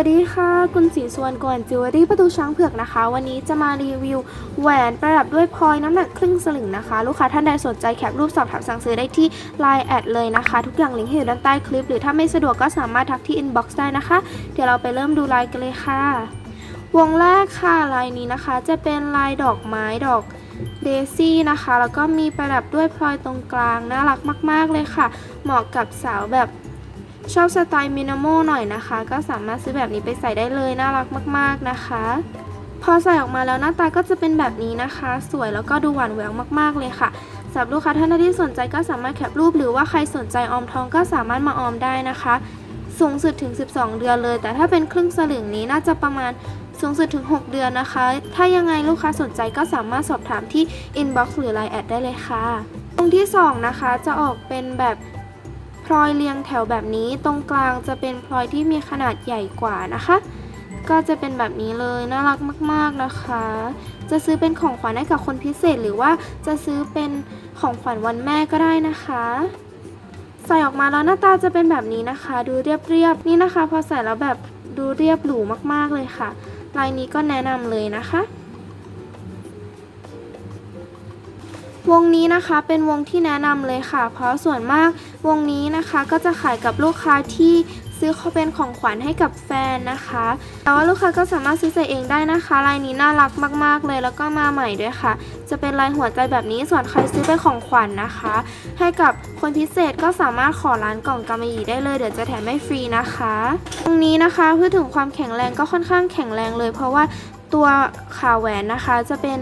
วัสดีค่ะคุณสีสวนก่อนจิวเวลรี่ประตูช้างเผือกนะคะ วันนี้จะมารีวิวแหวนประดับด้วยพลอยน้ำหนักครึ่งสลึงนะคะ ลูกค้าท่านใดสนใจแคปรูปสอบถามสั่งซื้อได้ที่ Line แอดเลยนะคะ ทุกอย่างลิงก์อยู่ด้านใต้คลิป หรือถ้าไม่สะดวกก็สามารถทักที่ inbox ได้นะคะ เดี๋ยวเราไปเริ่มดูลายกันเลยค่ะ วงแรกค่ะลายนี้นะคะ จะเป็นลายดอกไม้ดอกเดซี่นะคะแล้วก็มีประดับด้วยพลอยตรงกลางน่ารักมาก ๆเลยค่ะ เหมาะกับสาวแบบ ชอบสไตล์มินิมอลหน่อยนะคะ ก็สามารถซื้อแบบนี้ไปใส่ได้เลยน่ารักมาก ๆนะคะ พอใส่ออกมาแล้วหน้าตาก็จะเป็นแบบนี้นะคะ สวยแล้วก็ดูหวานแหววมากๆเลยค่ะสำหรับลูกค้าท่านใดที่สนใจก็สามารถแคปรูปหรือว่าใครสนใจออมทองก็สามารถมาออมได้นะคะสูงสุดถึง 12 เดือนเลย แต่ถ้าเป็นครึ่งสลึงนี้น่าจะประมาณสูงสุดถึง 6 เดือนนะคะ ถ้ายังไงลูกค้าสนใจก็สามารถสอบถามที่ inbox หรือ line แอดได้เลยค่ะ ตรงที่สองนะคะจะออกเป็นแบบ พลอยเรียงแถวแบบนี้ตรงกลางจะเป็นพลอยที่มีขนาดใหญ่กว่านะคะ ก็จะเป็นแบบนี้เลยน่ารักมาก ๆนะคะ จะซื้อเป็นของขวัญให้กับคนพิเศษ หรือว่าจะซื้อเป็นของขวัญวันแม่ก็ได้นะคะใส่ออกมาแล้วหน้าตาจะเป็นแบบนี้นะคะ ดูเรียบๆนี่นะคะ พอใส่แล้วแบบดูเรียบหรูมากๆเลยค่ะลายนี้ก็แนะนำเลยนะคะ วงนี้นะคะเป็นวงที่แนะนำเลยค่ะ เพราะส่วนมากวงนี้นะคะก็จะขายกับลูกค้าที่ซื้อเขาเป็นของขวัญให้กับแฟนนะคะ แต่ว่าลูกค้าก็สามารถซื้อใส่เองได้นะคะ ลายนี้น่ารักมาก ๆ เลย แล้วก็มาใหม่ด้วยค่ะ จะเป็นลายหัวใจแบบนี้ ส่วนใครซื้อเป็นของขวัญนะคะ ให้กับคนพิเศษก็สามารถขอร้านกล่องกำมะหยี่ได้เลย เดี๋ยวจะแถมให้ฟรีนะคะ ตรงนี้นะคะเพื่อถึงความแข็งแรงก็ค่อนข้างแข็งแรงเลย เพราะว่าตัวขาแหวนนะคะจะเป็น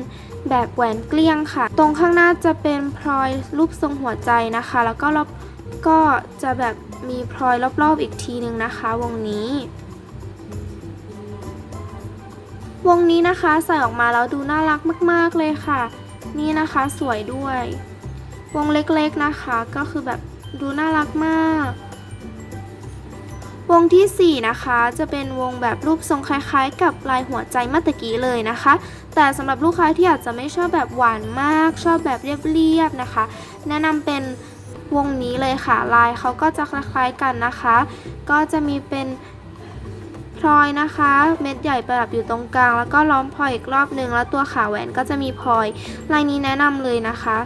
แบบแหวนเกลี้ยงค่ะ ตรงข้างหน้าจะเป็นพลอยรูปทรงหัวใจนะคะ แล้วก็รอบก็จะแบบมีพลอยรอบๆอีกทีนึงนะคะ วงนี้ วงนี้นะคะใส่ออกมาแล้วดูน่ารักมาก ๆเลยค่ะ นี่นะคะสวยด้วย วงเล็กๆนะคะ ก็คือแบบดูน่ารักมาก วงที่ 4 นะคะ จะเป็นวงแบบรูปทรงคล้ายๆ กับลายหัวใจเมื่อตะกี้เลยนะคะ แต่สำหรับลูกค้าที่อาจจะไม่ชอบแบบหวานมาก ชอบแบบเรียบๆนะคะ แนะนำเป็นวงนี้เลยค่ะ ลายเขาก็จะคล้ายๆกันนะคะ ก็จะมีเป็นพลอยนะคะ เม็ดใหญ่ประดับอยู่ตรงกลาง แล้วก็ล้อมพลอยอีกรอบหนึ่งแล้วตัวขาแหวนก็จะมีพลอย ลายนี้แนะนำเลยนะคะ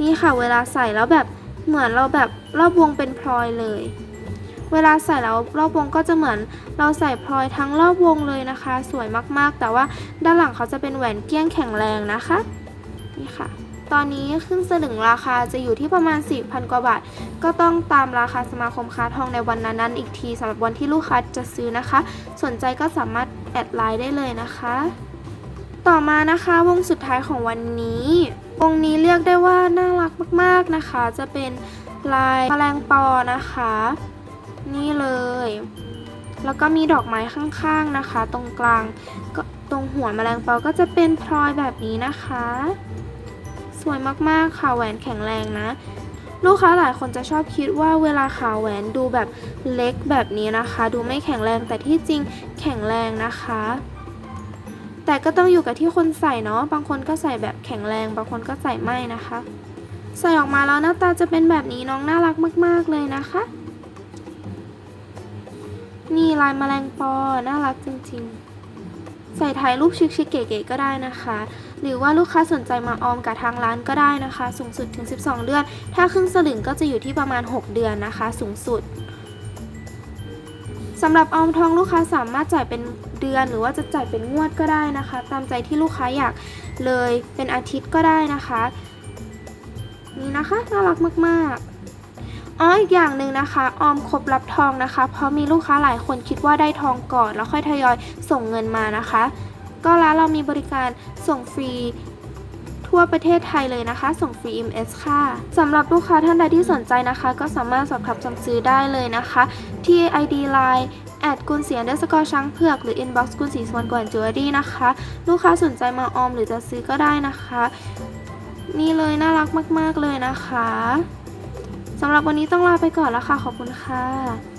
นี่ค่ะเวลาใส่แล้วแบบเหมือนเราแบบรอบวงเป็นพลอยเลย เวลาใส่แล้วรอบวงก็จะเหมือนเราใส่พลอยทั้งรอบวงเลยนะคะ สวยมากๆ แต่ว่าด้านหลังเขาจะเป็นแหวนเกี้ยงแข็งแรงนะคะนี่ค่ะ ตอนนี้ขึ้นสลึงราคาจะอยู่ที่ประมาณ 4,000 กว่าบาท ก็ต้องตามราคาสมาคมค้าทองในวันนั้นๆอีกทีสำหรับวันที่ลูกค้าจะซื้อนะคะ สนใจก็สามารถแอดไลน์ได้เลยนะคะ ต่อมานะคะวงสุดท้ายของวันนี้ วงนี้เรียกได้ว่าน่ารักมากๆนะคะ จะเป็นลายแมลงปอนะคะ นี่เลย แล้วก็มีดอกไม้ข้างๆนะคะ ตรงกลางก็ตรงหัวแมลงปอก็จะเป็นพลอยแบบนี้นะคะ สวยมากๆค่ะแหวนแข็งแรงนะ ลูกค้าหลายคนจะชอบคิดว่าเวลาขาแหวนดูแบบเล็กแบบนี้นะคะ ดูไม่แข็งแรงแต่ที่จริงแข็งแรงนะคะแต่ก็ต้องอยู่กับที่คนใส่เนาะ บางคนก็ใส่แบบแข็งแรง บางคนก็ใส่ไม่นะคะ ใส่ออกมาแล้วหน้าตาจะเป็นแบบนี้น้องน่ารักมาก ๆ เลยนะคะ นี่ลายแมลงปอ น่ารักจริงๆ ใส่ถ่ายรูปชิคๆเก๋ๆก็ได้นะคะ หรือว่าลูกค้าสนใจมาออมกับทางร้านก็ได้นะคะ สูงสุดถึง 12 เดือน ถ้าครึ่งสลึงก็จะอยู่ที่ประมาณ 6 เดือนนะคะ สูงสุดสำหรับออมทองลูกค้าสามารถจ่ายเป็นเดือนหรือว่าจะจ่ายเป็นงวดก็ได้นะคะ ตามใจที่ลูกค้าอยากเลยเป็นอาทิตย์ก็ได้นะคะ นี่นะคะน่ารักมากๆ อ๋ออีกอย่างหนึ่งนะคะ ออมครบรับทองนะคะ เพราะมีลูกค้าหลายคนคิดว่าได้ทองก่อน แล้วค่อยทยอยส่งเงินมานะคะ ก็ร้านเรามีบริการส่งฟรีทั่วประเทศไทยเลยนะคะ ส่งฟรี MS ค่ะสำหรับลูกค้าท่านใดที่สนใจนะคะ ก็สามารถสอบถามสั่งซื้อได้เลยนะคะ ที่ ID Line แอดกุนเสียนเดสกอร์ช้างเผือกหรือ inbox กุนสีสวนกวนจิวเวลรี่นะคะ ลูกค้าสนใจมาออมหรือจะซื้อก็ได้นะคะ นี่เลยน่ารักมาก ๆ เลยนะคะ สำหรับวันนี้ต้องลาไปก่อนแล้วค่ะ ขอบคุณค่ะ